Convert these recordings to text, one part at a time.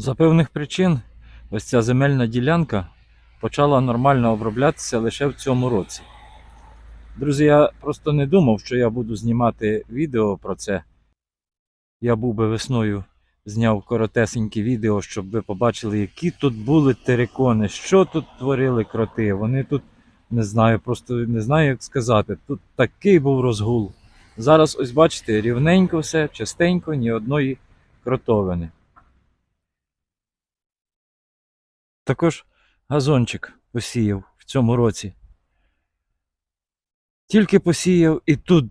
За певних причин ось ця земельна ділянка почала нормально оброблятися лише в цьому році. Друзі, я просто не думав, що я буду знімати відео про це. Я був би весною зняв коротесеньке відео, щоб ви побачили, які тут були терикони, що тут творили кроти. Вони тут не знаю, просто не знаю, як сказати. Тут такий був розгул. Зараз, ось бачите, рівненько все, частенько, ні одної кротовини. Також газончик посіяв в цьому році. Тільки посіяв, і тут,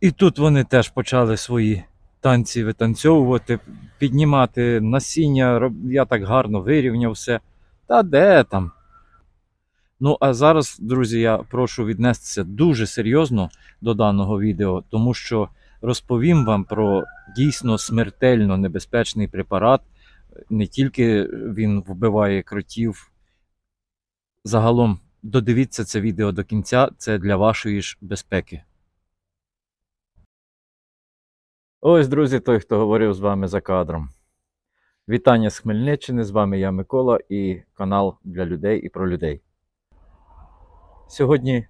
і тут вони теж почали свої танці витанцьовувати, піднімати насіння. Я так гарно вирівняв все. Та де там? Ну, а зараз, друзі, я прошу віднестися дуже серйозно до даного відео, тому що розповім вам про дійсно смертельно небезпечний препарат. Не тільки він вбиває кротів. Загалом додивіться це відео до кінця, це для вашої ж безпеки. Ось, друзі, той, хто говорив з вами за кадром. Вітання з Хмельниччини. З вами я Микола і канал для людей і про людей. Сьогодні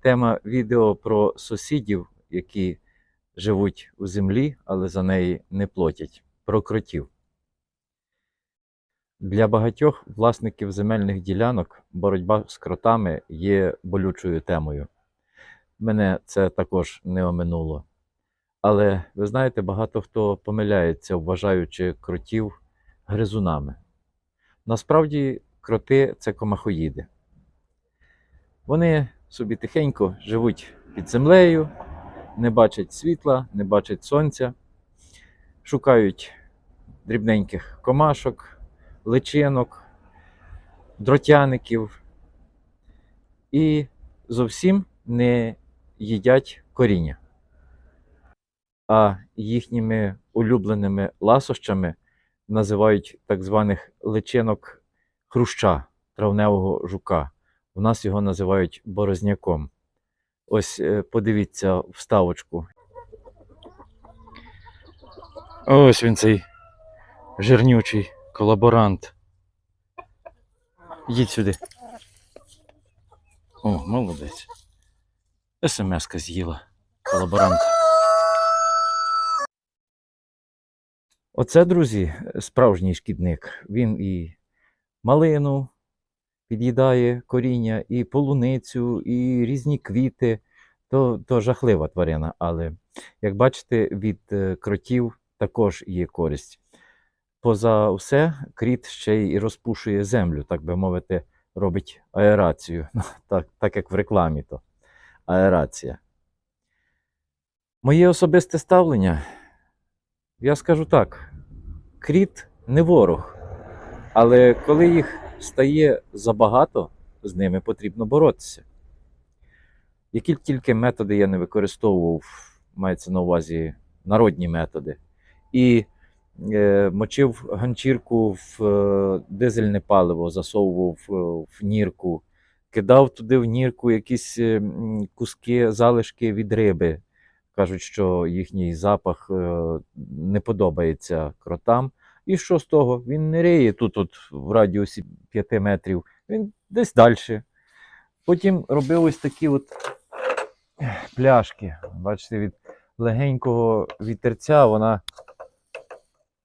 тема відео про сусідів, які живуть у землі, але за неї не платять. Про кротів. Для багатьох власників земельних ділянок боротьба з кротами є болючою темою. Мене це також не оминуло. Але ви знаєте, багато хто помиляється, вважаючи кротів гризунами. Насправді, кроти це комахоїди. Вони собі тихенько живуть під землею, не бачать світла, не бачать сонця, шукають дрібненьких комашок, личинок, дротяників і зовсім не їдять коріння а їхніми улюбленими ласощами називають так званих личинок хруща, травневого жука. У нас його називають борозняком. Ось е, подивіться вставочку. Ось він цей жирнючий колаборант. Їдь сюди. О, молодець. СМС-ка з'їла колаборант. Оце, друзі, справжній шкідник. Він і малину під'їдає коріння, і полуницю, і різні квіти. То, то жахлива тварина. Але, як бачите, від е, кротів також є користь. Поза все, кріт ще й розпушує землю, так би мовити, робить аерацію. Ну, Так, так як в рекламі то аерація. Моє особисте ставлення. Я скажу так: кріт не ворог, але коли їх стає забагато, з ними потрібно боротися. Які тільки методи я не використовував, мається на увазі народні методи, і мочив ганчірку в е, дизельне паливо, засовував е, в нірку, кидав туди в нірку якісь е, куски, залишки від риби. Кажуть, що їхній запах е, не подобається кротам. І що з того? Він не риє тут, от в радіусі 5 метрів, він десь далі. Потім робив ось такі от пляшки. Бачите, від легенького вітерця вона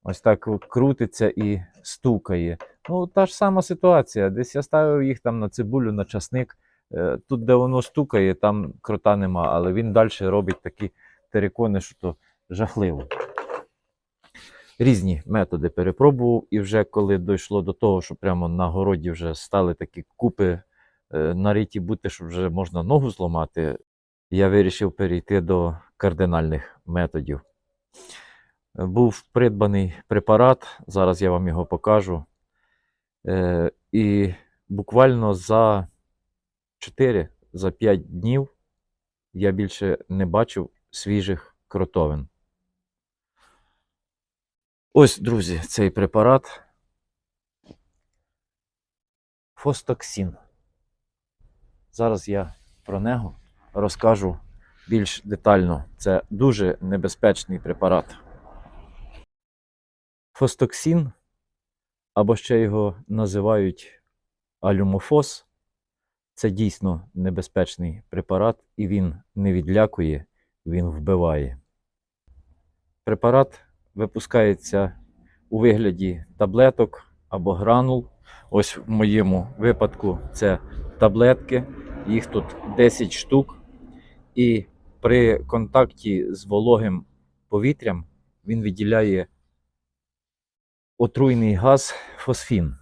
ось так крутиться і стукає. Ну, та ж сама ситуація. Десь я ставив їх там на цибулю, на часник. Е, Тут, де воно стукає, там крота нема, але він далі робить такі терикони, що то жахливо. Різні методи перепробував, і вже коли дійшло до того, що прямо на городі вже стали такі купи е, нариті бути, що вже можна ногу зламати, я вирішив перейти до кардинальних методів. Був придбаний препарат, зараз я вам його покажу. Е, І буквально за 4 за 5 днів я більше не бачив свіжих кротовин. Ось, друзі, цей препарат. Фостоксин. Зараз я про нього розкажу більш детально. Це дуже небезпечний препарат. Фостоксин або ще його називають алюмофос. Це дійсно небезпечний препарат, і він не відлякує, він вбиває. Препарат випускається у вигляді таблеток або гранул. Ось в моєму випадку це таблетки, їх тут 10 штук. І при контакті з вологим повітрям він виділяє отруйний газ фосфін.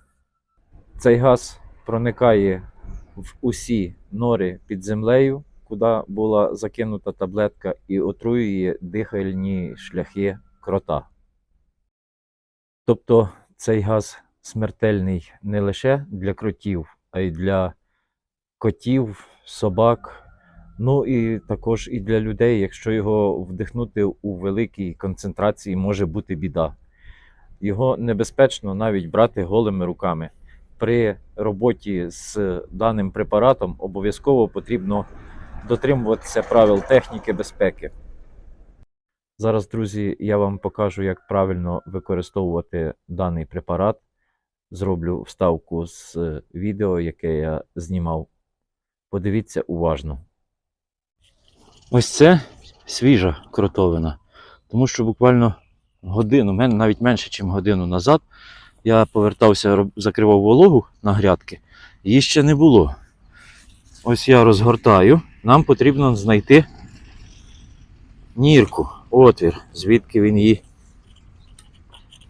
Цей газ проникає в усі нори під землею, куди була закинута таблетка, і отруює дихальні шляхи крота. Тобто цей газ смертельний не лише для кротів, а й для котів, собак, ну і також і для людей, якщо його вдихнути у великій концентрації, може бути біда. Його небезпечно навіть брати голими руками. При роботі з даним препаратом обов'язково потрібно дотримуватися правил техніки безпеки. Зараз, друзі, я вам покажу, як правильно використовувати даний препарат. Зроблю вставку з відео, яке я знімав. Подивіться уважно. Ось це свіжа кротовина. Тому що буквально годину, навіть менше, ніж годину назад, я повертався, закривав вологу на грядки. Її ще не було. Ось я розгортаю. Нам потрібно знайти нірку, отвір, звідки він її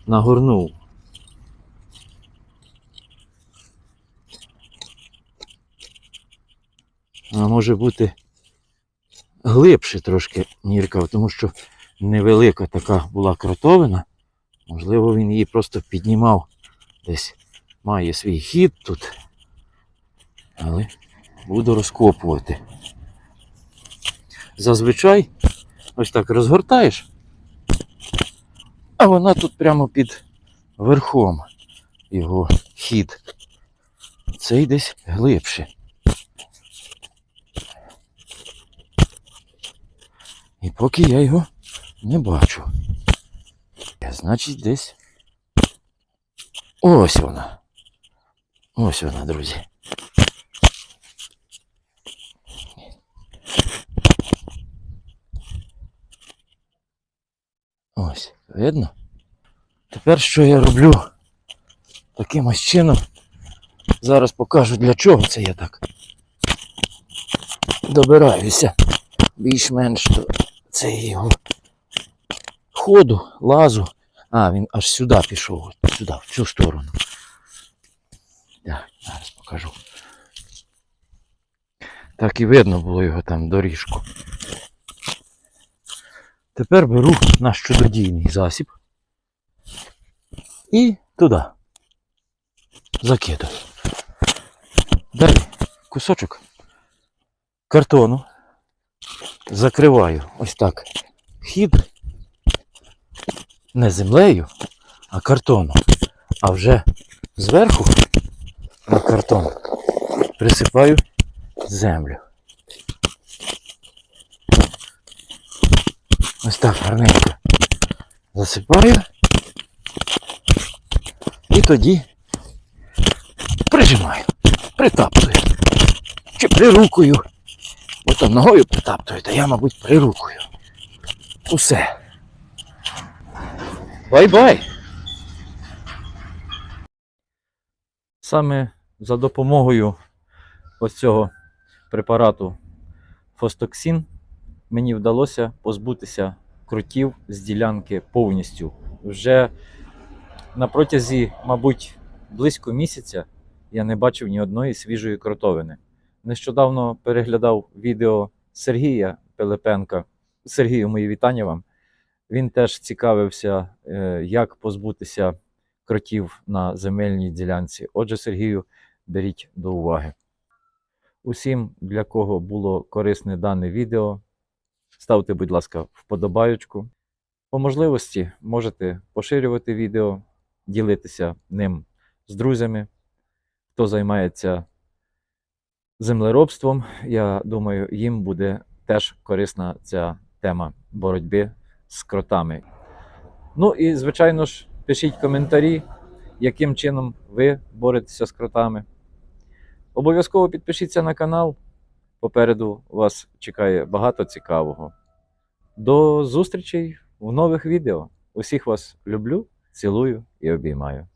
нагорнув. А може бути глибше трошки нірка, тому що невелика така була кротовина. Можливо, він її просто піднімав десь. Має свій хід тут. Але буду розкопувати. Зазвичай ось так розгортаєш, а вона тут прямо під верхом його хід. Цей десь глибше. І поки я його не бачу. Значить, десь. Ось вона. Ось вона, друзі. Ось, видно? Тепер що я роблю таким ось чином. Зараз покажу для чого це я так добираюся більш-менш цієї його ходу, лазу. А, він аж сюди пішов, сюди, в цю сторону. Так, зараз покажу. Так і видно було його там доріжку. Тепер беру наш чудодійний засіб і туди. Закидаю. Далі кусочок картону. Закриваю ось так хід не землею, а картоном. А вже зверху на картон присипаю землю. Ось так гарненько засипаю. І тоді прижимаю, притаптую. Чи прирукую. Бо то ногою притаптую, та я, мабуть, прирукую. Усе. Бай-бай! Саме за допомогою ось цього препарату Фостоксін мені вдалося позбутися крутів з ділянки повністю. Вже на протязі, мабуть, близько місяця я не бачив ні одної свіжої кротовини. Нещодавно переглядав відео Сергія Пилипенка. Сергію, мої вітання вам. Він теж цікавився, е, як позбутися кротів на земельній ділянці. Отже, Сергію, беріть до уваги. Усім, для кого було корисне дане відео, ставте, будь ласка, вподобаючку. По можливості можете поширювати відео, ділитися ним з друзями. Хто займається землеробством, я думаю, їм буде теж корисна ця тема боротьби з кротами. Ну і, звичайно ж, пишіть коментарі, яким чином ви боретеся з кротами. Обов'язково підпишіться на канал. Попереду вас чекає багато цікавого. До зустрічей в нових відео. Усіх вас люблю, цілую і обіймаю.